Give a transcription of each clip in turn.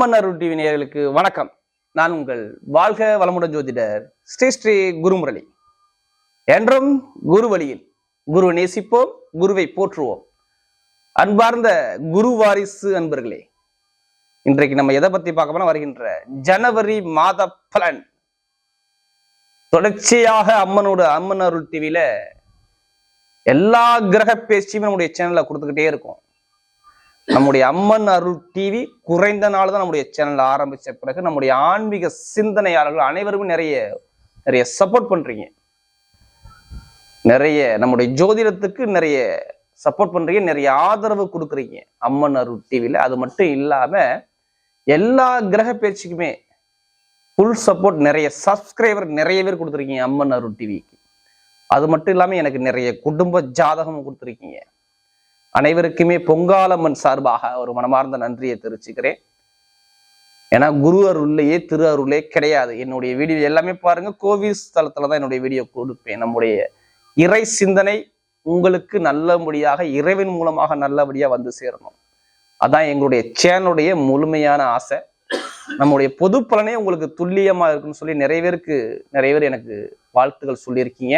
அம்மன் அருள் TV நேயர்களுக்கு வணக்கம். நான் உங்கள் வாழ்க வளமுடன் ஜோதிடர் ஸ்ரீ ஸ்ரீ குருமுரளி. என்றும் குரு வழியில் குரு நேசிப்போம் குருவை போற்றுவோம். அன்பார்ந்த குரு வாரிசு அன்பர்களே இன்றைக்கு நம்ம எதை பத்தி பார்க்க போனா வருகின்ற ஜனவரி மாத பலன். தொடர்ச்சியாக அம்மனோட அம்மன் அருள் டிவியில எல்லா கிரக பேச்சியுமே நம்முடைய சேனல்ல கொடுத்துக்கிட்டே இருக்கும். நம்முடைய அம்மன் அருள் டிவி குறைந்த நாள் தான் நம்முடைய சேனல் ஆரம்பித்த பிறகு நம்முடைய ஆன்மீக சிந்தனையாளர்கள் அனைவருமே நிறைய நிறைய சப்போர்ட் பண்ணுறீங்க நிறைய நம்முடைய ஜோதிடத்துக்கு நிறைய சப்போர்ட் பண்ணுறீங்க நிறைய ஆதரவு கொடுக்குறீங்க அம்மன் அருள் டிவியில அது மட்டும் இல்லாமல் எல்லா கிரக பேச்சுக்குமே ஃபுல் சப்போர்ட் நிறைய சப்ஸ்கிரைபர் நிறைய பேர் கொடுத்துருக்கீங்க அம்மன் அருள் டிவிக்கு. அது மட்டும் இல்லாமல் எனக்கு நிறைய குடும்ப ஜாதகம் கொடுத்துருக்கீங்க. அனைவருக்குமே பொங்காலம்மன் சார்பாக ஒரு மனமார்ந்த நன்றியை தெரிவிச்சுக்கிறேன். ஏன்னா குரு அருள்லையே திரு அருளே கிடையாது. என்னுடைய வீடியோ எல்லாமே பாருங்க. கோவில் ஸ்தலத்துல தான் என்னுடைய வீடியோ கொடுப்பேன். நம்முடைய இறை சிந்தனை உங்களுக்கு நல்லபடியாக இறைவன் மூலமாக நல்லபடியாக வந்து சேரணும். அதான் எங்களுடைய சேனலுடைய முழுமையான ஆசை. நம்முடைய பொது பலனே உங்களுக்கு துல்லியமாக இருக்குன்னு சொல்லி நிறைய பேருக்கு நிறைய பேர் எனக்கு வாழ்த்துக்கள் சொல்லியிருக்கீங்க.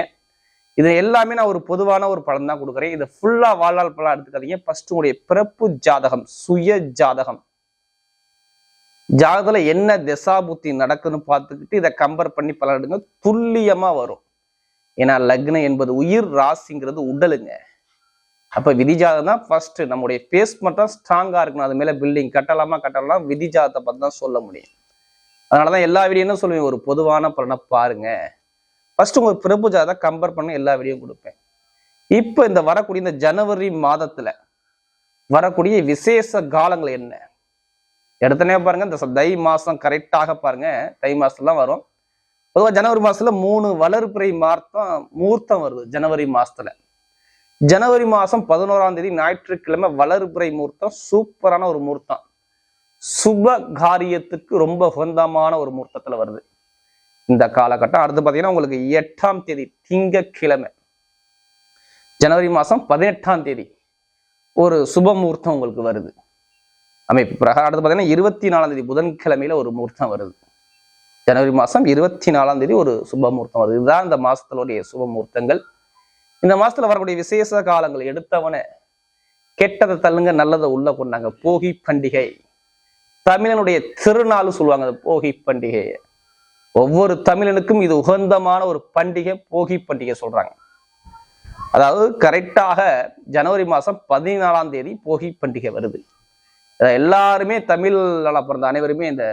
இது எல்லாமே நான் ஒரு பொதுவான ஒரு பலன் தான் கொடுக்குறேன். இதை ஃபுல்லாக வாழ்நாள் பலன் எடுத்துக்காதீங்க. ஃபர்ஸ்ட் உங்களுடைய பிறப்பு ஜாதகம் சுய ஜாதகம். ஜாதகத்துல என்ன திசா புத்தி நடக்குதுன்னு பார்த்துக்கிட்டு இதை கம்பேர் பண்ணி பலன் எடுங்க. துல்லியமா வரும். ஏன்னா லக்னம் என்பது உயிர் ராசிங்கிறது உடலுங்க. அப்போ விதி ஜாதகம் தான் ஃபர்ஸ்ட் நம்முடைய பேஸ் மட்டும் ஸ்ட்ராங்காக இருக்கணும். அது மேலே பில்டிங் கட்டலாமா கட்டலாம் விதி ஜாதகத்தை தான் சொல்ல முடியும். அதனாலதான் எல்லா வீடியோ சொல்லுவேன்? ஒரு பொதுவான பலனை பாருங்கள் ஃபர்ஸ்ட் உங்க பிரபு ஜாதகம் கம்பேர் பண்ண எல்லா வீடியோ கொடுப்பேன். இப்போ இந்த வரக்கூடிய இந்த ஜனவரி மாதத்துல வரக்கூடிய விசேஷ காலங்கள் என்ன? எடுத்தனே பாருங்க இந்த தை மாசம் கரெக்டாக பாருங்க தை மாசம்லாம் வரும். பொதுவாக ஜனவரி மாசத்துல மூணு வளர்பிறை மார்த்தம் மூர்த்தம் வருது ஜனவரி மாசத்துல. ஜனவரி மாசம் பதினோராம் தேதி ஞாயிற்றுக்கிழமை வளர்பிறை மூர்த்தம் சூப்பரான ஒரு மூர்த்தம். சுப காரியத்துக்கு ரொம்ப உகந்தமான ஒரு மூர்த்தத்துல வருது. இந்த காலகட்டம். அடுத்து பார்த்தீங்கன்னா உங்களுக்கு எட்டாம் தேதி திங்கக்கிழமை ஜனவரி மாசம் பதினெட்டாம் தேதி ஒரு சுப முகூர்த்தம் உங்களுக்கு வருது. அமைப்பு பிரகாரம். அடுத்து பார்த்தீங்கன்னா இருபத்தி நாலாம் தேதி புதன்கிழமையில ஒரு முகூர்த்தம் வருது. ஜனவரி மாசம் இருபத்தி நாலாம் தேதி ஒரு சுப முகூர்த்தம் வருது. இதுதான் இந்த மாசத்தினுடைய சுப முகூர்த்தங்கள். இந்த மாசத்துல வரக்கூடிய விசேஷ காலங்கள் எடுத்தவன கெட்டதை தள்ளுங்க நல்லதை உள்ள கொண்டாங்க. போகி பண்டிகை. தமிழனுடைய திருநாள் சொல்லுவாங்க அந்த போகி பண்டிகை ஒவ்வொரு தமிழனுக்கும் இது உகந்தமான ஒரு பண்டிகை போகி பண்டிகை சொல்றாங்க. அதாவது கரெக்டாக ஜனவரி மாதம் பதினாலாம் தேதி போகி பண்டிகை வருது. இதை எல்லாருமே தமிழ் பிறந்த அனைவருமே இந்த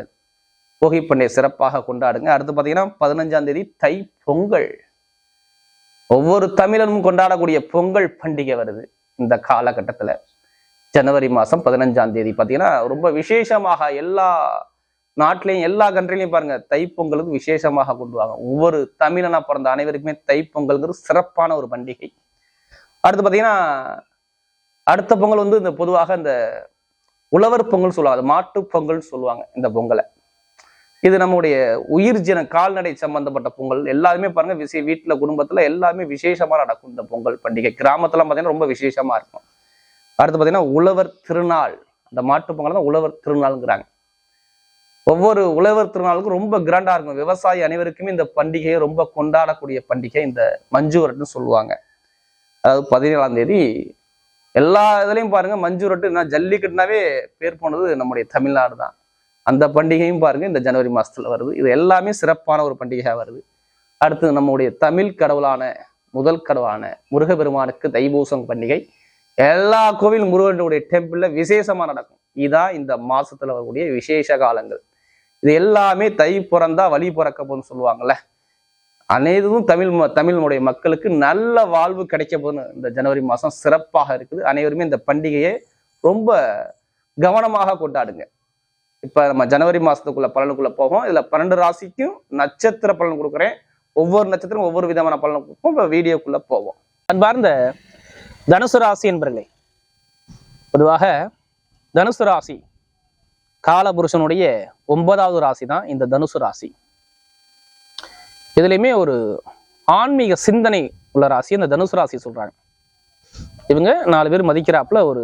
போகி பண்டிகை சிறப்பாக கொண்டாடுங்க. அடுத்து பார்த்தீங்கன்னா பதினஞ்சாம் தேதி தை பொங்கல். ஒவ்வொரு தமிழனும் கொண்டாடக்கூடிய பொங்கல் பண்டிகை வருது இந்த காலகட்டத்தில். ஜனவரி மாதம் பதினஞ்சாம் தேதி பார்த்தீங்கன்னா ரொம்ப விசேஷமாக எல்லா நாட்டிலையும் எல்லா கண்ட்ரிலையும் பாருங்க தைப்பொங்கலுக்கு விசேஷமாக கொண்டுவாங்க ஒவ்வொரு தமிழனா பிறந்த அனைவருக்குமே தைப்பொங்கல்ங்கிறது சிறப்பான ஒரு பண்டிகை. அடுத்து பார்த்தீங்கன்னா அடுத்த பொங்கல் வந்து இந்த பொதுவாக இந்த உழவர் பொங்கல் சொல்லுவாங்க. மாட்டு பொங்கல் சொல்லுவாங்க இந்த பொங்கலை. இது நம்முடைய உயிர் ஜன கால்நடை சம்பந்தப்பட்ட பொங்கல். எல்லாருமே பாருங்க விசே வீட்டில் குடும்பத்தில் எல்லாமே விசேஷமா நடக்கும் இந்த பொங்கல் பண்டிகை. கிராமத்துல பார்த்தீங்கன்னா ரொம்ப விசேஷமா இருக்கும். அடுத்து பார்த்தீங்கன்னா உழவர் திருநாள். அந்த மாட்டு பொங்கல் தான் உழவர் திருநாள்ங்கிறாங்க. ஒவ்வொரு உழவர் திருநாளுக்கும் ரொம்ப கிராண்டா இருக்கும். விவசாயி அனைவருக்குமே இந்த பண்டிகையை ரொம்ப கொண்டாடக்கூடிய பண்டிகை இந்த மஞ்சுவரட்டுன்னு சொல்லுவாங்க. அதாவது பதினேழாம் தேதி. எல்லா இதுலையும் பாருங்க மஞ்சுரட்டு நான் ஜல்லிக்கட்டுனாவே பேர் போனது நம்முடைய தமிழ்நாடு தான். அந்த பண்டிகையும் பாருங்க இந்த ஜனவரி மாசத்துல வருது. இது எல்லாமே சிறப்பான ஒரு பண்டிகையா வருது. அடுத்து நம்முடைய தமிழ் கடவுளான முதல் கடவுளான முருகபெருமானுக்கு தைபூசம் பண்டிகை. எல்லா கோவில் முருகனுடைய டெம்பிள்ல விசேஷமா நடக்கும். இதான் இந்த மாசத்துல வரக்கூடிய விசேஷ காலங்கள். இது எல்லாமே தை பிறந்தா வழி பிறக்க போகுதுன்னு சொல்லுவாங்கல்ல. அனைத்தும் தமிழ் ம- மக்களுக்கு நல்ல வாழ்வு கிடைக்க போகுதுன்னு இந்த ஜனவரி மாதம் சிறப்பாக இருக்குது. அனைவருமே இந்த பண்டிகையை ரொம்ப கவனமாக கொண்டாடுங்க. இப்போ நம்ம ஜனவரி மாதத்துக்குள்ள பலனுக்குள்ள போவோம் இதில் பன்னெண்டு ராசிக்கும் நட்சத்திர பலன் கொடுக்குறேன். ஒவ்வொரு நட்சத்திரம் ஒவ்வொரு விதமான பலன் கொடுப்போம். இப்போ வீடியோக்குள்ளே போவோம். அன்பார்ந்த தனுசு ராசி என்பர்களே பொதுவாக தனுசு ராசி காலபுருஷனுடைய ஒன்பதாவது ராசி தான் இந்த தனுசு ராசி. இதுலயுமே ஒரு ஆன்மீக சிந்தனை உள்ள ராசி இந்த தனுசு ராசி சொல்றாங்க. இவங்க நாலு பேர் மதிக்கிறாப்புல ஒரு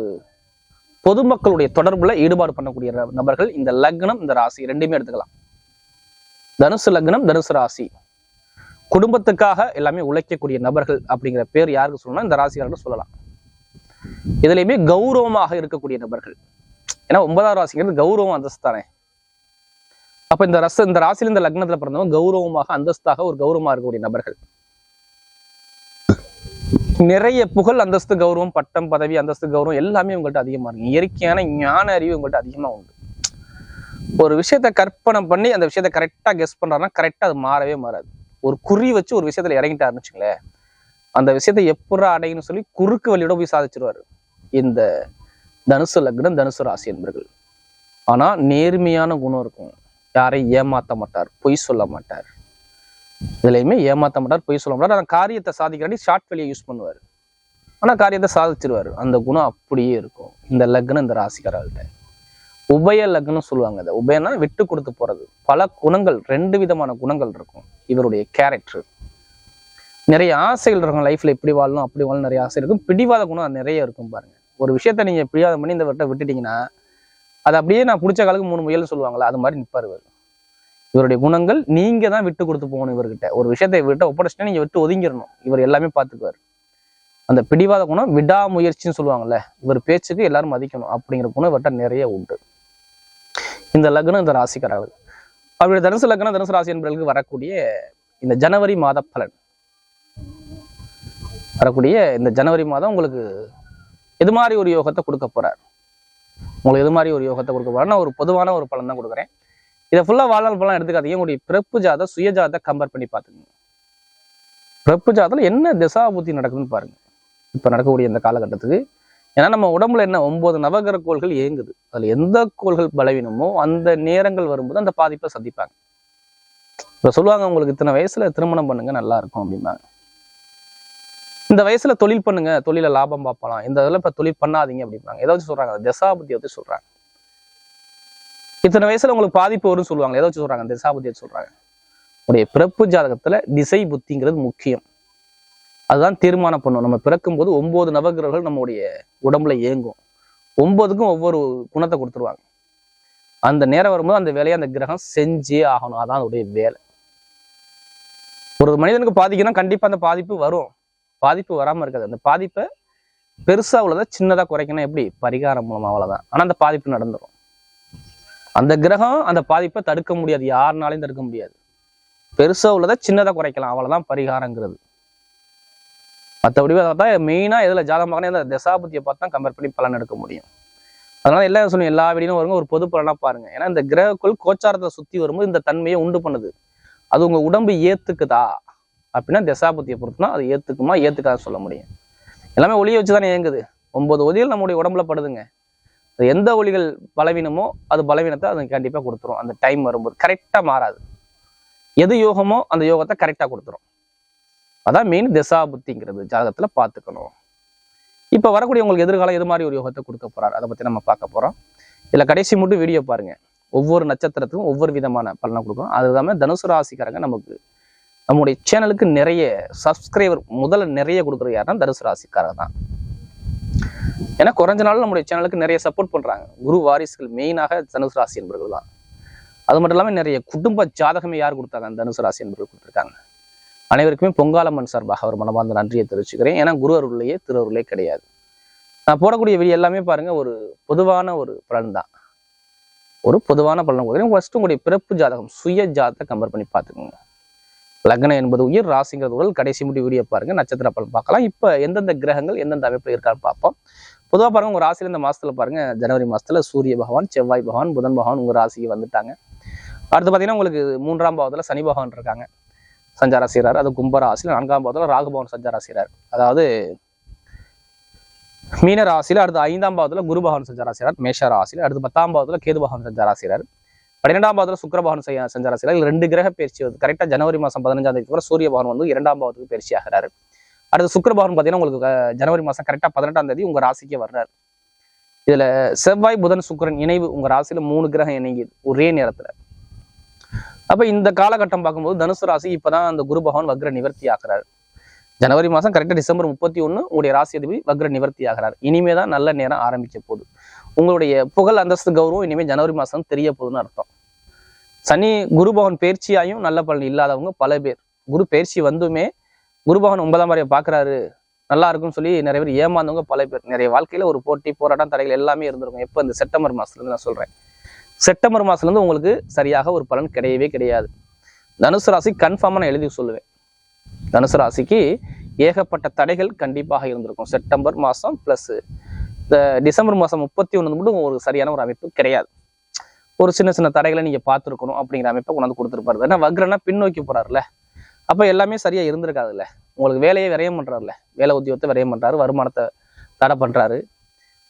பொதுமக்களுடைய தொடர்புல ஈடுபாடு பண்ணக்கூடிய நபர்கள் இந்த லக்னம் இந்த ராசி ரெண்டுமே எடுத்துக்கலாம். தனுசு லக்னம் தனுசு ராசி. குடும்பத்துக்காக எல்லாமே உழைக்கக்கூடிய நபர்கள் அப்படிங்கிற பேர் யாருக்கு சொல்லணும்னா இந்த ராசிக்காரர்கள் சொல்லலாம். இதுலயுமே கௌரவமாக இருக்கக்கூடிய நபர்கள். ஏன்னா ஒன்பதாம் ராசிங்கிறது கௌரவம் அந்தஸ்து தானே அப்ப இந்த ரச இந்த ராசியில இந்த லக்னத்துல பிறந்தவங்க கௌரவமாக அந்தஸ்தாக ஒரு கௌரவமா இருக்கக்கூடிய நபர்கள். நிறைய புகழ் அந்தஸ்து கௌரவம் பட்டம் பதவி அந்தஸ்து கௌரவம் எல்லாமே உங்கள்ட்ட அதிகமா இருக்கு. இயற்கையான ஞான அறிவு உங்கள்ட்ட அதிகமா உண்டு. ஒரு விஷயத்த கற்பனை பண்ணி அந்த விஷயத்த கரெக்டா கெஸ் பண்றாருன்னா கரெக்டா அது மாறவே மாறாது. ஒரு குறி வச்சு ஒரு விஷயத்துல இறங்கிட்டாருன்னு வச்சுங்களேன் அந்த விஷயத்தை எப்படா அடையணும்னு சொல்லி குறுக்கு வழியோட போய் சாதிச்சிருவாரு. இந்த தனுசு லக்னம் தனுசு ராசி என்பர்கள். ஆனால் நேர்மையான குணம் இருக்கும். யாரையும் ஏமாற்ற மாட்டார் பொய் சொல்ல மாட்டார். இதுலையுமே ஏமாற்ற மாட்டார் பொய் சொல்ல மாட்டார். ஆனால் காரியத்தை சாதிக்கிறாடி ஷார்ட் வெளியை யூஸ் பண்ணுவார். ஆனால் காரியத்தை சாதிச்சிருவார். அந்த குணம் அப்படியே இருக்கும். இந்த லக்னம் இந்த ராசிக்காரர்கள்ட்ட. உபய லக்னம் சொல்லுவாங்க அதை. உபயனா விட்டு கொடுத்து போகிறது பல குணங்கள் ரெண்டு விதமான குணங்கள் இருக்கும். இவருடைய கேரக்டர் நிறைய ஆசைகள் இருக்கும் லைஃப்பில் இப்படி வாழணும் அப்படி வாழணும் நிறைய ஆசை இருக்கும். பிடிவாத குணம் நிறைய இருக்கும் பாருங்கள் ஒரு விஷயத்த நீங்க பிடியாத பண்ணி இந்த வட்ட விட்டுட்டீங்கன்னா அது அப்படியே நான் பிடிச்ச காலுக்கு மூணு முயல்னு சொல்லுவாங்களா அது மாதிரி நிப்பாரு இவர். இவருடைய குணங்கள் நீங்க தான் விட்டு கொடுத்து போகணும் இவர்கிட்ட. ஒரு விஷயத்தை இவர்கிட்ட ஒப்படைச்சிட்டா நீங்க விட்டு ஒதுங்கிடணும். இவர் எல்லாமே பார்த்துக்குவார். அந்த பிடிவாத குணம் விடாமுயற்சின்னு சொல்லுவாங்கல்ல இவர் பேச்சுக்கு எல்லாரும் மதிக்கணும் அப்படிங்கிற குணம் இவர்கிட்ட நிறைய உண்டு. இந்த லக்னம் இந்த ராசிக்காரர்கள். அவருடைய தனுசு லக்னம் தனுசு ராசி என்பவர்களுக்கு வரக்கூடிய இந்த ஜனவரி மாத பலன். வரக்கூடிய இந்த ஜனவரி மாதம் உங்களுக்கு எது மாதிரி ஒரு யோகத்தை கொடுக்க போறார். உங்களுக்கு எது மாதிரி ஒரு யோகத்தை கொடுக்க போறார். நான் ஒரு பொதுவான ஒரு பலன் தான் கொடுக்குறேன். இதை ஃபுல்லா வாழ்நாள் பலன் எடுத்துக்காதீங்க. உங்களுடைய பிறப்பு ஜாத சுயஜாத கம்பேர் பண்ணி பார்த்துக்கோங்க. பிறப்பு ஜாதத்தில் என்ன திசாபுத்தி நடக்குதுன்னு பாருங்க. இப்ப நடக்கக்கூடிய இந்த காலகட்டத்துக்கு ஏன்னா நம்ம உடம்புல என்ன ஒன்பது நவகிரக கோள்கள் இயங்குது. அதுல எந்த கோள்கள் பலவீனமோ அந்த நேரங்கள் வரும்போது அந்த பாதிப்பை சந்திப்பாங்க. இப்ப சொல்லுவாங்க உங்களுக்கு இத்தனை வயசுல திருமணம் பண்ணுங்க நல்லா இருக்கும் அப்படிம்பாங்க. இந்த வயசுல தொழில் பண்ணுங்க தொழில லாபம் பார்ப்பலாம். இந்த இதில் இப்ப தொழில் பண்ணாதீங்க அப்படிம்பாங்க. ஏதாச்சும் சொல்றாங்க தசாபுத்தி வச்சு சொல்றாங்க. இத்தனை வயசுல உங்களுக்கு பாதிப்பு வரும்னு சொல்லுவாங்க ஏதாச்சும் சொல்றாங்க தசாபுத்தி வச்சு சொல்றாங்க. உடைய பிறப்பு ஜாதகத்துல திசை புத்திங்கிறது முக்கியம். அதுதான் தீர்மானம் பண்ணும். நம்ம பிறக்கும் போது ஒன்பது நவகிரகங்கள் நம்முடைய உடம்புல இயங்கும். ஒன்பதுக்கும் ஒவ்வொரு குணத்தை கொடுத்துருவாங்க. அந்த நேரம் வரும்போது அந்த வேலையை அந்த கிரகம் செஞ்சே ஆகணும். அதான் அதோடைய வேலை. ஒரு மனிதனுக்கு பாதிக்குன்னா கண்டிப்பா அந்த பாதிப்பு வரும். பாதிப்பு வராம இருக்காது. அந்த பாதிப்பை பெருசாக உள்ளதை சின்னதா குறைக்கணும். எப்படி? பரிகாரம் மூலமாக அவ்வளோதான் ஆனால் அந்த பாதிப்பு நடந்துடும் அந்த கிரகம் அந்த பாதிப்பை தடுக்க முடியாது. யாருனாலையும் தடுக்க முடியாது. பெருசாக உள்ளதை சின்னதா குறைக்கலாம். அவ்வளோதான் பரிகாரங்கிறது. மற்றபடி பார்த்தா மெயினாக எதில் ஜாதகம் பார்க்கணும் இந்த தசாபுத்தியை பார்த்து தான் கம்பேர் பண்ணி பலன் எடுக்க முடியும். அதனால எல்லாம் சொல்லணும் எல்லா வீடியும் வருங்க. ஒரு பொது பலனா பாருங்க. ஏன்னா இந்த கிரகக்குள் கோச்சாரத்தை சுத்தி வரும்போது இந்த தன்மையை உண்டு பண்ணுது. அது உங்க உடம்பு ஏத்துக்குதா? அப்படின்னா தசாபுத்தியை பொறுத்துனா அது ஏற்றுக்குமா ஏத்துக்காத சொல்ல முடியும். எல்லாமே ஒளியை வச்சு தானே இயங்குது. ஒன்பது ஒலிகள் நம்முடைய உடம்புல படுதுங்க. அது எந்த ஒலிகள் பலவீனமோ அது பலவீனத்தை அது கண்டிப்பாக கொடுத்துரும். அந்த டைம் வரும்போது கரெக்டாக மாறாது. எது யோகமோ அந்த யோகத்தை கரெக்டாக கொடுத்துரும். அதான் மெயின் திசா புத்திங்கிறது பார்த்துக்கணும். இப்போ வரக்கூடிய உங்களுக்கு எதிர்காலம் எது மாதிரி ஒரு யோகத்தை கொடுக்க போறாரு? அதை பற்றி நம்ம பார்க்க போகிறோம் இதில் கடைசி மட்டும் வீடியோ பாருங்க. ஒவ்வொரு நட்சத்திரத்துக்கும் ஒவ்வொரு விதமான பலனை கொடுக்கும் அது இல்லாமல் தனுசு ராசிக்காரங்க நமக்கு நம்முடைய சேனலுக்கு நிறைய சப்ஸ்கிரைபர் முதல்ல நிறைய கொடுக்குறது யாருன்னா தனுசு ராசிக்காரர் தான். ஏன்னா குறைஞ்ச நாள் நம்முடைய சேனலுக்கு நிறைய சப்போர்ட் பண்றாங்க. குரு வாரிசுகள் மெயினாக தனுசு ராசி என்பவர்கள் தான். அது மட்டும் இல்லாமல் நிறைய குடும்ப ஜாதகமே யார் கொடுத்தாங்க? தனுசு ராசி என்பவர்கள் கொடுத்துருக்காங்க. அனைவருக்குமே பொங்காலம்மன் சார்பாக ஒரு மனமார்ந்த நன்றியை தெரிவிச்சுக்கிறேன். ஏன்னா குரு அருளையே திருவருளே கிடையாது. நான் போடக்கூடிய வீடியோ எல்லாமே பாருங்க ஒரு பொதுவான ஒரு பலன் தான். ஒரு பொதுவான பலன் கொடுக்குறேன். ஃபர்ஸ்ட் உங்களுடைய பிறப்பு ஜாதகம் சுய ஜாதகத்தை கம்பேர் பண்ணி பார்த்துக்கோங்க. லக்னம் என்பது உயிர் ராசிங்கிறது உடல். கடைசி முடி வீடியோ பாருங்க. நட்சத்திர பலன் பார்க்கலாம். இப்போ எந்தெந்த கிரகங்கள் எந்தெந்த அமைப்பில் இருக்கான்னு பார்ப்போம். பொதுவாக பாருங்க உங்க ராசியில் இந்த மாசத்துல பாருங்க ஜனவரி மாதத்தில் சூரிய பகவான் செவ்வாய் பகவான் புதன் பகவான் உங்க ராசிக்கு வந்துட்டாங்க. அடுத்து பார்த்தீங்கன்னா உங்களுக்கு மூன்றாம் பாவத்துல சனி பகவான் இருக்காங்க. சஞ்சாரம் செய்கிறார் அது கும்பராசியில் நான்காம் பாவத்தில் ராகுபவன் சஞ்சாரம் செய்கிறார் அதாவது மீன ராசியில் அடுத்து ஐந்தாம் பாவத்தில் குரு பகவான் சஞ்சாரம் செய்கிறார் மேஷ ராசியில் அடுத்து பத்தாம் பாவத்தில் கேது பகவான் சஞ்சாரம் செய்கிறார் பன்னிரெண்டாம் பாவத்தில் சுக்கிர செய்ய- சஞ்சாரம் ரெண்டு கிரக பயிற்சி வருது. கரெக்டாக ஜனவரி மாதம் பதினஞ்சாம் தேதி கூட சூரிய பகவான் வந்து இரண்டாம் பாவத்துக்கு பயிற்சி ஆகிறாரு. அடுத்து சுக்கிர பார்த்தீங்கன்னா உங்களுக்கு ஜனவரி மாதம் கரெக்டாக பதினெட்டாம் தேதி உங்க ராசிக்கே வர்றாரு. இதுல செவ்வாய் புதன் சுக்கிரன் இணைவு உங்க ராசியில் மூணு கிரகம் இணைங்குது ஒரே நேரத்துல. அப்ப இந்த காலகட்டம் பார்க்கும்போது தனுசு ராசி இப்பதான் அந்த குரு பகவான் வக்ர நிவர்த்தி ஆகிறார். ஜனவரி மாசம் கரெக்டா டிசம்பர் முப்பத்தி ஒண்ணு உங்களுடைய ராசி அதிபதி வக்ர நிவர்த்தி ஆகிறார். இனிமே தான் நல்ல நேரம் ஆரம்பிக்க போகுது. உங்களுடைய புகழ் அந்தஸ்து கௌரவம் இனிமேல் ஜனவரி மாதம் தெரிய போகுதுன்னு அர்த்தம். சனி குருபவன் பயிற்சியாயும் நல்ல பலன் இல்லாதவங்க பல பேர். குரு பயிற்சி வந்துமே குருபகன் ஒன்பதாம் வரையை பார்க்குறாரு நல்லா இருக்கும்னு சொல்லி நிறைய பேர் ஏமாந்தவங்க பல பேர். நிறைய வாழ்க்கையில ஒரு போட்டி போராட்டம் தடைகள் எல்லாமே இருந்திருக்கும். எப்போ? இந்த செப்டம்பர் மாசத்துல நான் சொல்றேன். செப்டம்பர் மாசத்துல இருந்து உங்களுக்கு சரியாக ஒரு பலன் கிடையவே கிடையாது. தனுசு ராசி கன்ஃபார்மாக நான் எழுதி சொல்லுவேன். தனுசு ராசிக்கு ஏகப்பட்ட தடைகள் கண்டிப்பாக இருந்திருக்கும். செப்டம்பர் மாதம் ப்ளஸ் இந்த டிசம்பர் மாதம் முப்பத்தி ஒன்று மட்டும் ஒரு சரியான ஒரு அமைப்பு கிடையாது. ஒரு சின்ன சின்ன தடைகளை நீங்கள் பார்த்துருக்கணும் அப்படிங்கிற அமைப்பை கொண்டாந்து கொடுத்துருப்பாரு. ஏன்னா வக்ரனா பின்னோக்கி போறாருல அப்போ எல்லாமே சரியாக இருந்திருக்காதுல்ல. உங்களுக்கு வேலையை விரயம் பண்ணுறாருல வேலை உத்தியோகத்தை விரயம் பண்ணுறாரு வருமானத்தை தடை பண்ணுறாரு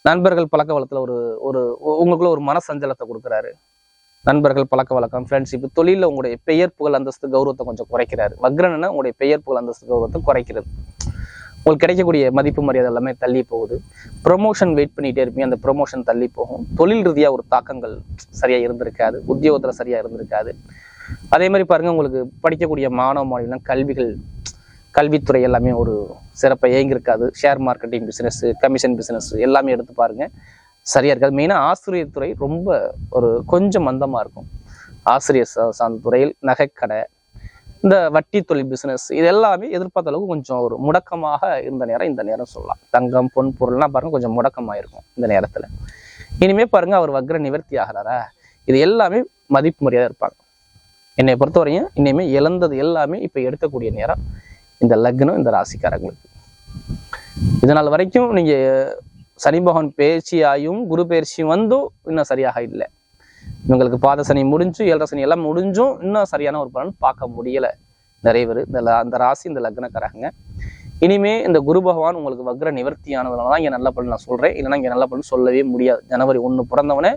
நண்பர்கள் பழக்க வளத்தில் ஒரு ஒரு உங்களுக்குள்ள ஒரு மனசஞ்சலத்தை கொடுக்குறாரு. நண்பர்கள் பழக்க வழக்கம் ஃப்ரெண்ட்ஷிப் தொழிலில் உங்களுடைய பெயர் புகழ் அந்தஸ்து கௌரவத்தை கொஞ்சம் குறைக்கிறாரு. வக்ரன்னா உங்களுடைய பெயர் புகழ் அந்தஸ்து கௌரவத்தை குறைக்கிறது. உங்களுக்கு கிடைக்கக்கூடிய மதிப்பு மரியாதை எல்லாமே தள்ளி போகுது. ப்ரொமோஷன் வெயிட் பண்ணிகிட்டே இருப்பீங்க அந்த ப்ரொமோஷன் தள்ளி போகும். தொழில் ரீதியாக ஒரு தாக்கங்கள் சரியாக இருந்திருக்காது. உத்தியோகத்தில் சரியாக இருந்திருக்காது. அதே மாதிரி பாருங்கள் உங்களுக்கு படிக்கக்கூடிய மாணவ மாணவிலாம் கல்விகள் கல்வித்துறை எல்லாமே ஒரு சிறப்பாக இயங்கியிருக்காது share marketing business commission business எல்லாமே எடுத்து பாருங்கள் சரியாக இருக்காது. மெயினாக ஆசிரியர் துறை ரொம்ப ஒரு கொஞ்சம் மந்தமாக இருக்கும். ஆசிரியர் சார்ந்த துறையில் நகைக்கடை இந்த வட்டி தொழில் பிஸ்னஸ் இது எல்லாமே எதிர்பார்த்த அளவுக்கு கொஞ்சம் ஒரு முடக்கமாக இருந்த நேரம் இந்த நேரம் சொல்லலாம். தங்கம் பொன் பொருள்லாம் பாருங்க கொஞ்சம் முடக்கமாக இருக்கும் இந்த நேரத்தில். இனிமே பாருங்க அவர் வக்ர நிவர்த்தி ஆகிறாரா? இது எல்லாமே மதிப்பு மரியாதை இருப்பாங்க. என்னை பொறுத்தவரையும் இனிமே இழந்தது எல்லாமே இப்போ எடுக்கக்கூடிய நேரம் இந்த லக்னம் இந்த ராசிக்காரங்களுக்கு. இதனால் வரைக்கும் நீங்க சனி பகவான் பயிற்சியாயும் குரு பயிற்சியும் வந்தும் இன்னும் சரியாக இல்லை. இவங்களுக்கு பாத சனி முடிஞ்சு ஏழரை சனி எல்லாம் முடிஞ்சும் இன்னும் சரியான ஒரு பலன் பார்க்க முடியல. நிறைய பேர் இந்த அந்த ராசி இந்த லக்னக்காரங்க. இனிமே இந்த குரு பகவான் உங்களுக்கு வக்ர நிவர்த்தியானதுனால தான் இங்கே நல்ல பலன் நான் சொல்றேன். இல்லைன்னா இங்கே நல்ல பலன் சொல்லவே முடியாது. ஜனவரி ஒன்று பிறந்தவனே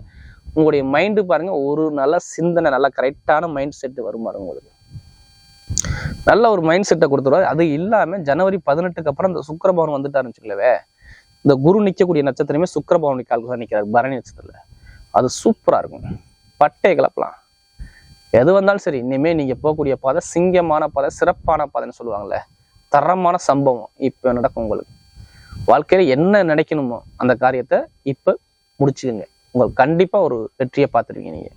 உங்களுடைய மைண்டு பாருங்க ஒரு நல்ல சிந்தனை நல்ல கரெக்டான மைண்ட் செட் வரும் பாருங்க உங்களுக்கு. நல்ல ஒரு மைண்ட் செட்டை கொடுத்துருவாரு. அது இல்லாம ஜனவரி பதினெட்டுக்கு அப்புறம் இந்த சுக்கிரபவன் வந்துட்டாருன்னு வச்சுக்கலவே இந்த குரு நிற்கக்கூடிய நட்சத்திரமே சுக்கிரபவன் காலுக்கு நிற்கிறார் பரணி நட்சத்திரத்தில். அது சூப்பரா இருக்கும். பட்டை கிளப்பலாம் எது வந்தாலும் சரி இனிமே நீங்க போகக்கூடிய பாதை சிங்கமான பாதை சிறப்பான பாதைன்னு சொல்லுவாங்கல்ல தரமான சம்பவம் இப்போ நடக்கும் உங்களுக்கு. வாழ்க்கையில என்ன நினைக்கணுமோ அந்த காரியத்தை இப்ப முடிச்சுக்குங்க. உங்களுக்கு கண்டிப்பா ஒரு வெற்றியை பார்த்துருவீங்க நீங்க.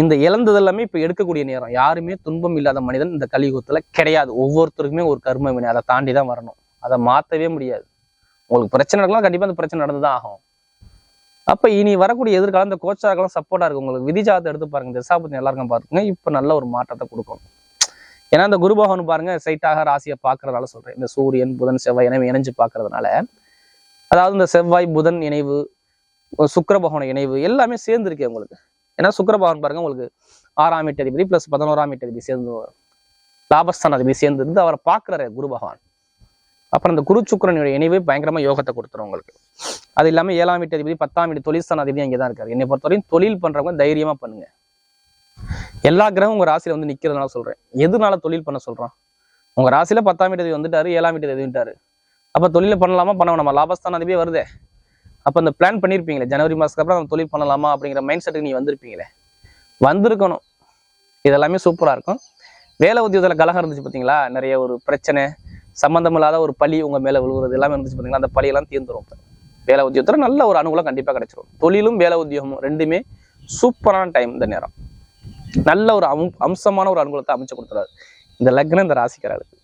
இந்த இழந்தது எல்லாமே இப்ப எடுக்கக்கூடிய நேரம். யாருமே துன்பம் இல்லாத மனிதன் இந்த கலியுகத்தில் கிடையாது. ஒவ்வொருத்தருக்குமே ஒரு கர்ம வினை. அதை தாண்டி தான் வரணும். அதை மாத்தவே முடியாது. உங்களுக்கு பிரச்சனை நடக்கலாம் கண்டிப்பா அந்த பிரச்சனை நடந்து தான் ஆகும். அப்ப இனி வரக்கூடிய எதிர்காலம் இந்த கோச்சாரங்களும் சப்போர்ட்டா இருக்கு உங்களுக்கு விதிஜாதத்தை எடுத்து பாருங்க. திசாபத்தி எல்லாருக்கும் பாருங்க இப்ப நல்ல ஒரு மாற்றத்தை கொடுக்கும். ஏன்னா இந்த குரு பகவான் பாருங்க சைட்டாக ராசியை பார்க்கறதால சொல்றேன். இந்த சூரியன் புதன் செவ்வாய் இணைவு இணைஞ்சு பார்க்கறதுனால. அதாவது இந்த செவ்வாய் புதன் இணைவு சுக்கிர இணைவு எல்லாமே சேர்ந்து இருக்கு உங்களுக்கு. ஏன்னா சுக்கிர பகவான் பாருங்க உங்களுக்கு ஆறாம் எட்டு அதிபதி பிளஸ் பதினோராம் எட்டு அதிபதி சேர்ந்து லாபஸ்தான அதிபதி சேர்ந்து இருந்து அவரை பார்க்குறாரு குரு பகவான். அப்புறம் அந்த குரு சுக்கிரனுடைய இணைவு பயங்கரமா யோகத்தை கொடுத்துரும் உங்களுக்கு. அது இல்லாம ஏழாம் வீட்டு அதிபதி பத்தாம் வீட்டு தொழில்ஸ்தான அதிபதி அங்கே தான் இருக்காரு. என்னை பொறுத்தவரையும் தொழில் பண்றவங்க தைரியமா பண்ணுங்க. எல்லா கிரகம் உங்க ராசியில வந்து நிக்கிறதுனால சொல்றேன். எதுனால தொழில் பண்ண சொல்றோம்? உங்க ராசியில பத்தாம் வீட்டு அதிபதி வந்துட்டாரு ஏழாம் வீட்டு அதிபதி வந்துட்டாரு. அப்ப தொழில பண்ணலாமா? பண்ண நம்ம லாபஸ்தான அதிபதியே வருதே. அப்ப அந்த பிளான் பண்ணியிருப்பீங்களே ஜனவரி மாசத்துக்கு அப்புறம் நம்ம தொழில் பண்ணலாமா அப்படிங்கிற மைண்ட் செட்டுக்கு நீ வந்திருப்பீங்களே. வந்திருக்கணும். இதெல்லாமே சூப்பரா இருக்கும். வேலை உத்தியோகத்துல கலகம் இருந்துச்சு பாத்தீங்களா? நிறைய ஒரு பிரச்சனை. சம்மந்தமில்லாத ஒரு பழி உங்க மேல விழுகிறது எல்லாமே இருந்துச்சு பாத்தீங்களா? அந்த பழியெல்லாம் தீர்ந்துரும். வேலை உத்தியோகத்தில் நல்ல ஒரு அனுகூலம் கண்டிப்பா கிடைச்சிரும். தொழிலும் வேலை உத்தியோகமும் ரெண்டுமே சூப்பரான டைம் இந்த நேரம். நல்ல ஒரு அம் அம்சமான ஒரு அனுகூலத்தை அமைச்சு கொடுத்துறாரு. இந்த லக்னம் இந்த ராசிக்காரர்களுக்கு.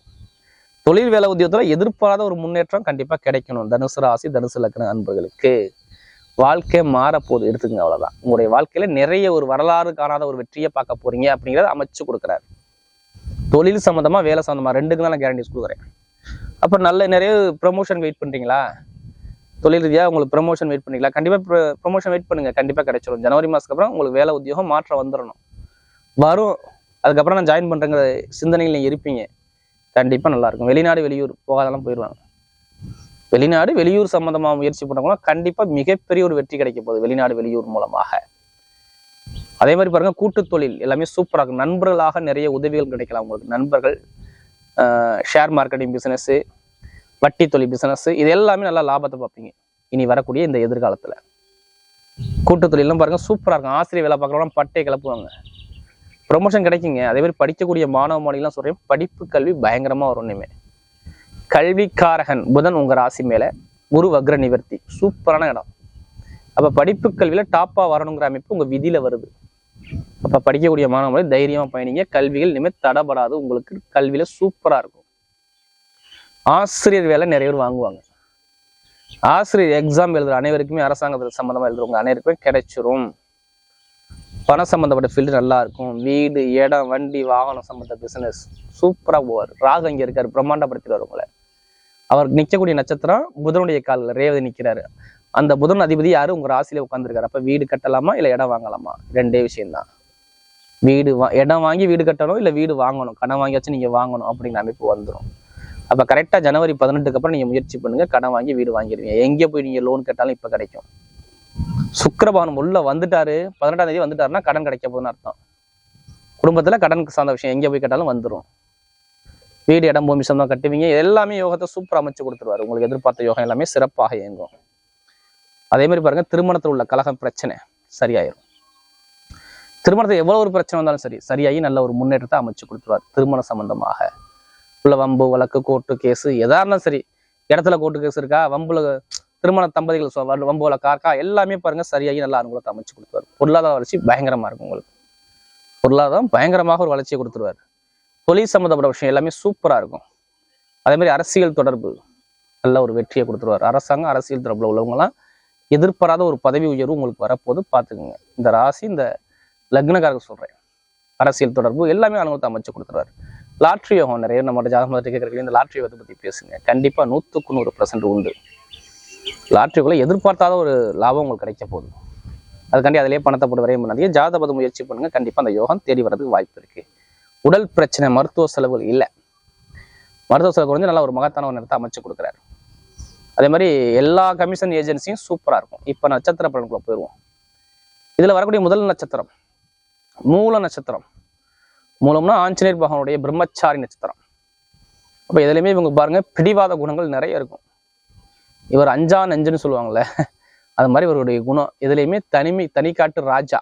தொழில் வேலை உத்தியோகத்தில் எதிர்பாராத ஒரு முன்னேற்றம் கண்டிப்பா கிடைக்கணும். தனுசு ராசி தனுசு லக்ன அன்பர்களுக்கு. வாழ்க்கை மாறப்போகுது. எடுத்துக்கங்க அவ்வளவுதான். உங்களுடைய வாழ்க்கையில நிறைய ஒரு வரலாறு காணாத ஒரு வெற்றியை பார்க்க போறீங்க அப்படிங்கிறத அமைச்சு கொடுக்குறாரு. தொழில் சம்மந்தமாக வேலை சம்மந்தமாக ரெண்டுக்கு தான் நான் கேரண்டிஸ் கொடுக்குறேன். அப்போ நல்ல நிறைய ப்ரமோஷன் வெயிட் பண்றீங்களா? தொழில் ரீதியாக உங்களுக்கு ப்ரமோஷன் வெயிட் பண்ணிக்கலாம் கண்டிப்பா ப்ரமோஷன் வெயிட் பண்ணுங்க. கண்டிப்பா கிடைச்சிடும் ஜனவரி மாதத்துக்கு அப்புறம் உங்களுக்கு வேலை உத்தியோகம் மாற்றம் வந்துடணும் வரும். அதுக்கப்புறம் நான் ஜாயின் பண்றேங்கிற சிந்தனையில் நீங்க இருப்பீங்க. கண்டிப்பா நல்லா இருக்கும். வெளிநாடு வெளியூர் போகாதெல்லாம் போயிடுவாங்க. வெளிநாடு வெளியூர் சம்மந்தமாக முயற்சி பண்ணவங்க கண்டிப்பா மிகப்பெரிய ஒரு வெற்றி கிடைக்க போகுது. வெளிநாடு வெளியூர் மூலமாக. அதே மாதிரி பாருங்க கூட்டு தொழில். எல்லாமே சூப்பராக இருக்கும். நண்பர்களாக நிறைய உதவிகள் கிடைக்கலாம் உங்களுக்கு. நண்பர்கள் ஷேர் மார்க்கெட்டிங் பிஸ்னஸ்ஸு வட்டி தொழில் பிஸ்னஸ்ஸு இது எல்லாமே நல்லா லாபத்தை பார்ப்பீங்க. இனி வரக்கூடிய இந்த எதிர்காலத்தில். கூட்டு தொழிலும் பாருங்க சூப்பராக இருக்கும். ஆசிரியர் வேலை பார்க்குறவங்க பட்டை கிளப்புவாங்க. ப்ரொமோஷன் கிடைக்குங்க. அதே மாதிரி படிக்கக்கூடிய மாணவ மாணவிலாம் சொல்கிறேன் படிப்பு கல்வி பயங்கரமாக வரும் இனிமே. கல்விக்காரகன் புதன் உங்கள் ராசி மேலே குரு வக்ர நிவர்த்தி. சூப்பரான இடம். அப்போ படிப்பு கல்வியில் டாப்பாக வரணுங்கிற அமைப்பு உங்கள் விதியில் வருது. அப்ப படிக்கக்கூடிய மாணவர்களை தைரியமா பயணிங்க. கல்விகள் இனிமேல் தடபடாது. உங்களுக்கு கல்வியில சூப்பரா இருக்கும். ஆசிரியர் வேலை நிறைய பேர் வாங்குவாங்க. ஆசிரியர் எக்ஸாம் எழுதுற அனைவருக்குமே அரசாங்கத்தில் சம்மந்தமா எழுதுறவங்க அனைவருக்குமே கிடைச்சிரும். பணம் சம்மந்தப்பட்ட ஃபீல்டு நல்லா இருக்கும். வீடு இடம் வண்டி வாகனம் சம்மந்த பிசினஸ் சூப்பரா போவார். ராகு இங்க இருக்காரு. பிரம்மாண்டப்படுத்திடுவார் உங்களை. அவர் நிற்கக்கூடிய நட்சத்திரம் புதனுடைய காலில் ரேவதி நிற்கிறாரு அந்த புதன் அதிபதி யாரு? உங்க ராசியில உட்காந்துருக்காரு அப்ப வீடு கட்டலாமா இல்ல இடம் வாங்கலாமா? ரெண்டே விஷயம்தான். வீடு வா இடம் வாங்கி வீடு கட்டணும் இல்ல வீடு வாங்கணும்? கடன் வாங்கியாச்சும் நீங்க வாங்கணும் அப்படிங்கிற அமைப்பு வந்துடும் அப்ப கரெக்டா ஜனவரி பதினெட்டுக்கு அப்புறம் நீங்க முயற்சி பண்ணுங்க. கடன் வாங்கி வீடு வாங்கிடுவீங்க. எங்க போய் நீங்க லோன் கேட்டாலும் இப்ப கிடைக்கும். சுக்கரபானம் உள்ள வந்துட்டாரு. பதினெட்டாம் தேதி வந்துட்டாருன்னா கடன் கிடைக்க போதுன்னு அர்த்தம். குடும்பத்துல கடனுக்கு சார்ந்த விஷயம் எங்க போய் கேட்டாலும் வந்துடும் வீடு இடம் பூமி சொந்தம் கட்டுவீங்க. எல்லாமே யோகத்தை சூப்பர் அமைச்சு கொடுத்துருவாரு. உங்களுக்கு எதிர்பார்த்த யோகம் எல்லாமே சிறப்பாக இயங்கும். அதே மாதிரி பாருங்க திருமணத்தில் உள்ள கலகம் பிரச்சனை சரியாயிரும். திருமணத்தில் எவ்வளவு ஒரு பிரச்சனை வந்தாலும் சரி சரியாகி நல்ல ஒரு முன்னேற்றத்தை அமைச்சு கொடுத்துருவார் திருமண சம்பந்தமாக. உள்ள வம்பு வழக்கு கோர்ட்டு கேஸு எதா இருந்தாலும் சரி இடத்துல கோர்ட்டு கேஸ் இருக்கா வம்புல திருமண தம்பதிகள் சொ- வம்பு வழக்கா இருக்கா எல்லாமே பாருங்க சரியாகி நல்ல அனுகூலத்தை அமைச்சு கொடுத்துருவார். பொருளாதார வளர்ச்சி பயங்கரமா இருக்கும் உங்களுக்கு. பொருளாதாரம் பயங்கரமாக ஒரு வளர்ச்சியை கொடுத்துருவார். தொழில் சம்மந்தப்பட்ட விஷயம் எல்லாமே சூப்பரா இருக்கும். அதே மாதிரி அரசியல் தொடர்பு நல்ல ஒரு வெற்றியை கொடுத்துருவார். அரசாங்கம் அரசியல் தொடர்பில் உள்ளவங்கலாம் எதிர்பாராத ஒரு பதவி உயர்வு உங்களுக்கு வரப்போது பார்த்துக்குங்க. இந்த ராசி இந்த லக்னக்காரங்க சொல்றேன். அரசியல் தொடர்பு எல்லாமே அனுபவத்தை அமைச்சு கொடுத்துருவார். லாட்ரி யோகம் நிறைய நம்ம ஜாதகத்தை கேட்குறீங்க இந்த லாட்ரி யோகத்தை பத்தி பேசுங்க. கண்டிப்பா நூற்றுக்கு நூறு பர்சன்ட் உண்டு. லாட்ரிக்குள்ள எதிர்பார்த்தாத ஒரு லாபம் உங்களுக்கு கிடைக்க போகுது. அதுக்காண்டி அதிலே பணத்தை போட்டு வரையும் பண்ணாதீங்க. ஜாதபத முயற்சி பண்ணுங்க. கண்டிப்பா அந்த யோகம் தேடி வர்றதுக்கு வாய்ப்பு இருக்கு. உடல் பிரச்சனை மருத்துவ செலவுகள் இல்லை. மருத்துவ செலவு குறைஞ்சு நல்லா ஒரு மகத்தான ஒரு நேரத்தை அமைச்சு கொடுக்குறாரு. அதே மாதிரி எல்லா கமிஷன் ஏஜென்சியும் சூப்பராக இருக்கும். இப்போ நட்சத்திர பலனுக்குள்ள போயிடுவோம் இதில் வரக்கூடிய முதல் நட்சத்திரம் மூல நட்சத்திரம். மூலம்னா ஆஞ்சநேயர் பகவானுடைய பிரம்மச்சாரி நட்சத்திரம். அப்போ இதுலயுமே இவங்க பாருங்கள் பிடிவாத குணங்கள் நிறைய இருக்கும். இவர் அஞ்சா நஞ்சுன்னு சொல்லுவாங்கள்ல அது மாதிரி இவருடைய குணம். இதுலையுமே தனிமை தனிக்காட்டு ராஜா.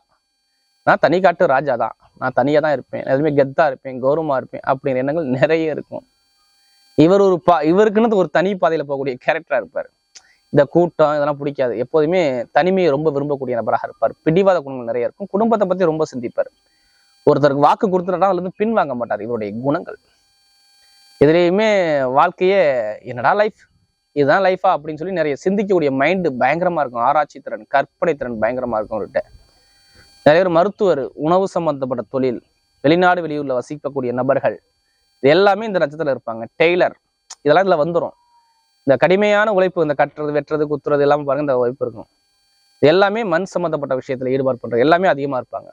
நான் தனிக்காட்டு ராஜா தான் நான் தனியாக தான் இருப்பேன். எதுவுமே கெத்தாக இருப்பேன் கௌரவமாக இருப்பேன். அப்படிங்கிற எண்ணங்கள் நிறைய இருக்கும். இவர் ஒரு பா இவருக்குன்னு ஒரு தனி பாதையில போகக்கூடிய கேரக்டராக இருப்பார். இந்த கூட்டம் இதெல்லாம் பிடிக்காது. எப்போதுமே தனிமையை ரொம்ப விரும்பக்கூடிய நபராக இருப்பார். பிடிவாத குணங்கள் நிறைய இருக்கும். குடும்பத்தை பத்தி ரொம்ப சிந்திப்பார். ஒருத்தருக்கு வாக்கு கொடுத்துட்டா அதுல இருந்து பின் வாங்க மாட்டார் இவருடைய குணங்கள். எதுலேயுமே வாழ்க்கையே என்னடா லைஃப் இதுதான் லைஃபா அப்படின்னு சொல்லி நிறைய சிந்திக்கக்கூடிய மைண்டு பயங்கரமா இருக்கும். ஆராய்ச்சி திறன் கற்பனை திறன் பயங்கரமா இருக்கும் அவர்கிட்ட. நிறைய பேர் மருத்துவர் உணவு சம்பந்தப்பட்ட தொழில் வெளிநாடு வெளியூர்ல வசிக்கக்கூடிய நபர்கள் இது எல்லாமே இந்த நட்சத்திரத்துல இருப்பாங்க. டெய்லர். இதெல்லாம் இதுல வந்துடும் இந்த கடுமையான உழைப்பு இந்த கட்டுறது வெட்டுறது குத்துறது எல்லாமே பாருங்க இந்த உழைப்பு இருக்கும். இது எல்லாமே மண் சம்மந்தப்பட்ட விஷயத்துல ஈடுபாடு பண்றவங்க எல்லாமே அதிகமா இருப்பாங்க.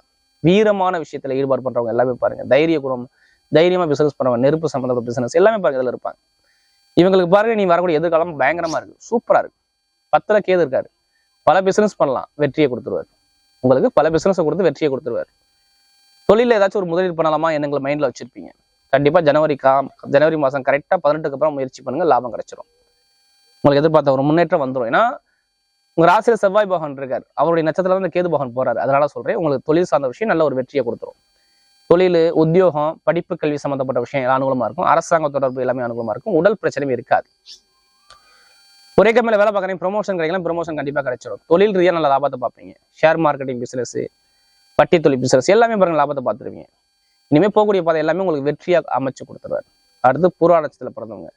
வீரமான விஷயத்துல ஈடுபாடு பண்றவங்க எல்லாமே பாருங்க. தைரிய குணம் தைரியமா பிசினஸ் பண்ணுறவங்க நெருப்பு சம்மந்தப்பட்ட பிசினஸ் எல்லாமே பாருங்க இதில் இருப்பாங்க. இவங்களுக்கு பாருங்க நீ வரக்கூடிய எதிர்காலம் பயங்கரமா இருக்கு. சூப்பரா இருக்கு. பத்துல கேது இருக்காரு. பல பிசினஸ் பண்ணலாம். வெற்றியை கொடுத்துருவார். உங்களுக்கு பல பிசினஸை கொடுத்து வெற்றியை கொடுத்துருவார். தொழில ஏதாச்சும் ஒரு முதலீடு பண்ணலாமா எண்ணங்களை மைண்ட்ல வச்சிருப்பீங்க. கண்டிப்பா ஜனவரி கா ஜனவரி மாதம் கரெக்டாக பதினெட்டுக்கு அப்புறம் முயற்சி பண்ணுங்கள் லாபம் கிடைச்சிரும். உங்களுக்கு எதிர்பார்த்த ஒரு முன்னேற்றம் வந்துடும் ஏன்னா உங்க ராசியில் செவ்வாய் பகவான் இருக்கார். அவருடைய நட்சத்திரம் வந்து கேது பகவான் போறாரு. அதனால சொல்றேன் உங்களுக்கு தொழில் சார்ந்த விஷயம் நல்ல ஒரு வெற்றியை கொடுத்துரும். தொழில் உத்தியோகம் படிப்பு கல்வி சம்பந்தப்பட்ட விஷயம் எல்லாம் இருக்கும். அரசாங்க தொடர்பு எல்லாமே அனுகூலமாக இருக்கும். உடல் பிரச்சனையும் இருக்காது. ஒரே கம்பெனியில் வேலை பார்க்குறீங்க ப்ரொமோஷன் கிடைக்கலாம் ப்ரொமோஷன் கண்டிப்பாக கிடைச்சிடும் தொழில் ரீதியாக நல்ல லாபத்தை பார்ப்பீங்க. ஷேர் மார்க்கெட்டிங் பிசினஸ் வட்டி தொழில் பிசினஸ் எல்லாமே பாருங்க லாபத்தை பார்த்துருவீங்க. இனிமேல் போகக்கூடிய பாதை எல்லாமே உங்களுக்கு வெற்றியாக அமைச்சு கொடுத்துருவாரு. அடுத்து பூர்வ பிறந்தவங்க.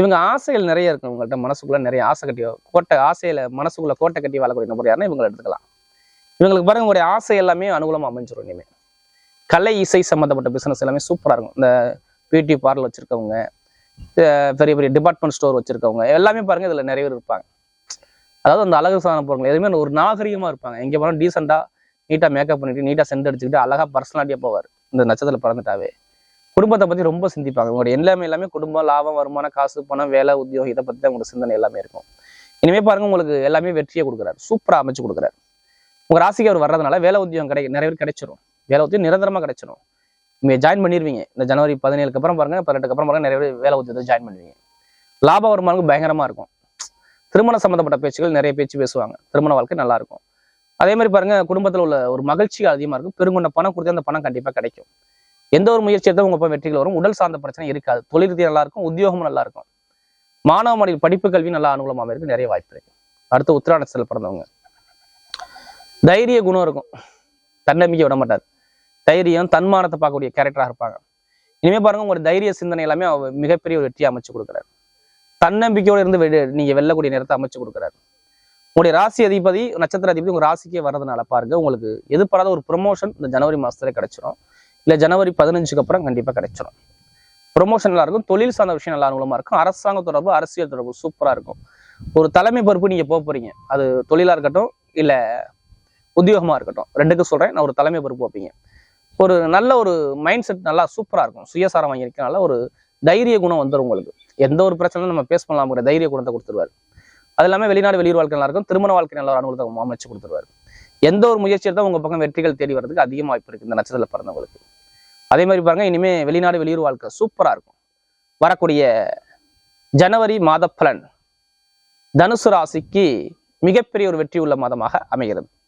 இவங்க ஆசைகள் நிறைய இருக்கும் இவங்கள்ட்ட மனசுக்குள்ள நிறைய ஆசை கட்டி கோட்டை ஆசையில் மனசுக்குள்ளே கோட்டை கட்டி வாழக்கூடிய நபர் யாருன்னா இவங்களை எடுத்துக்கலாம். இவங்களுக்கு பாருங்க உங்களுடைய ஆசை எல்லாமே அனுகூலமாக அமைஞ்சிடும் இனிமேல் கலை இசை சம்மந்தப்பட்ட பிஸ்னஸ் எல்லாமே சூப்பரா இருக்கும். இந்த பியூட்டி பார்லர் வச்சிருக்கவங்க பெரிய பெரிய டிபார்ட்மெண்ட் ஸ்டோர் வச்சிருக்கவங்க எல்லாமே பாருங்க இதில் நிறைய பேர் இருப்பாங்க. அதாவது அந்த அழகு சாதன பொருட்கள் எதுவுமே ஒரு நாகரிகமாக இருப்பாங்க. எங்கே போனாலும் டீசெண்டா நீட்டாக மேக்கப் பண்ணிட்டு நீட்டாக சென்ட் அடிச்சுக்கிட்டு அழகா பர்சனாலிட்டியாக போவார். இந்த நட்சத்திரம் பிறந்துட்டாவே. குடும்பத்தை பத்தி ரொம்ப சிந்திப்பாங்க. உங்களோட எல்லாமே எல்லாமே குடும்பம் லாபம் வருமானம் காசு பணம் வேலை உத்தியோகம் இதை பத்தி தான் உங்களுக்கு சிந்தனை எல்லாமே இருக்கும். இனிமே பாருங்க உங்களுக்கு எல்லாமே வெற்றியை கொடுக்குறாரு. சூப்பரா அமைச்சு கொடுக்குறாரு. உங்க ராசிக்கு அவர் வர்றதுனால வேலை உத்தியோகம் கிடை நிறைய பேர் கிடைச்சிரும். வேலை உத்தியோகம் நிரந்தரமா கிடைச்சிரும். நீங்க ஜாயின் பண்ணிருவீங்க. இந்த ஜனவரி பதினேழுக்கு அப்புறம் பாருங்க பதினெட்டுக்கு அப்புறம் பாருங்க நிறைய பேர் வேலை உத்தியோகத்தை ஜாயின் பண்ணுவீங்க. லாப வருமானம் பயங்கரமா இருக்கும். திருமணம் சம்பந்தப்பட்ட பேச்சுகள் நிறைய பேச்சு பேசுவாங்க. திருமண வாழ்க்கை நல்லா இருக்கும். அதே மாதிரி பாருங்க குடும்பத்துல உள்ள ஒரு மகிழ்ச்சி அதிகமாக இருக்கும். பெருங்கொண்ட பணம் கொடுத்து அந்த பணம் கண்டிப்பா கிடைக்கும். எந்த ஒரு முயற்சி எடுத்தாலும் உங்க வெற்றிகள் வரும். உடல் சார்ந்த பிரச்சனை இருக்காது. தொழில் ரீதியாக நல்லா இருக்கும். உத்தியோகமும் நல்லா இருக்கும். மாணவ மாணவி படிப்பு கல்வி நல்லா அனுகூலமாக இருக்கு நிறைய வாய்ப்பு இருக்கு. அடுத்து உத்திராடத்தில் பிறந்தவங்க. தைரிய குணம் இருக்கும். தன்னம்பிக்கை விட மாட்டார். தைரியம் தன்மானத்தை பார்க்கக்கூடிய கேரக்டராக இருப்பாங்க. இனிமே பாருங்க உங்களோட தைரிய சிந்தனை எல்லாமே அவர் மிகப்பெரிய ஒரு வெற்றியை அமைச்சு கொடுக்குறாரு. தன்னம்பிக்கையோட இருந்து வெ- நீங்க வெல்லக்கூடிய நேரத்தை அமைச்சு கொடுக்குறாரு. உங்களுடைய ராசி அதிபதி நட்சத்திர அதிபதி உங்க ராசிக்கே வர்றதுனால பாருங்க உங்களுக்கு எதிர்பாராத ஒரு ப்ரொமோஷன் இந்த ஜனவரி மாசத்துல கிடைச்சிடும் இல்ல ஜனவரி பதினஞ்சுக்கு அப்புறம் கண்டிப்பா கிடைச்சிடும் ப்ரொமோஷன் நல்லா இருக்கும் தொழில் சார்ந்த விஷயம் நல்லா அனுகூலமா இருக்கும். அரசாங்க தொடர்பு அரசியல் தொடர்பு சூப்பரா இருக்கும். ஒரு தலைமை பொறுப்பு நீங்க போக போறீங்க. அது தொழிலா இருக்கட்டும் இல்ல உத்தியோகமா இருக்கட்டும். ரெண்டுக்கும் சொல்றேன் நான் ஒரு தலைமை பொறுப்பு வைப்பீங்க. ஒரு நல்ல ஒரு மைண்ட் செட் நல்லா சூப்பரா இருக்கும். சுயசாரம் வாங்கியிருக்கனால ஒரு தைரிய குணம் வந்துடும் உங்களுக்கு. எந்த ஒரு பிரச்சனையும் நம்ம பேஸ் பண்ணலாம்ங்கிற தைரிய குணத்தை கொடுத்துருவாரு. அது இல்லாமல் வெளிநாடு வெளியூர் வாழ்க்கை நல்லா இருக்கும் திருமண வாழ்க்கை நல்ல ஒரு அனுகூலத்தை அமைச்சு கொடுத்துருவாரு. எந்த ஒரு முயற்சி எடுத்தால் உங்க பக்கம் வெற்றிகள் தேடி வர்றதுக்கு அதிக வாய்ப்பு இருக்கு இந்த நட்சத்திரத்தில் பிறந்தவங்களுக்கு. அதே மாதிரி பாருங்க இனிமே வெளிநாடு வெளியூர் வாழ்க்கை சூப்பரா இருக்கும். வரக்கூடிய ஜனவரி மாத பலன் தனுசு ராசிக்கு மிகப்பெரிய ஒரு வெற்றி உள்ள மாதமாக அமைகிறது.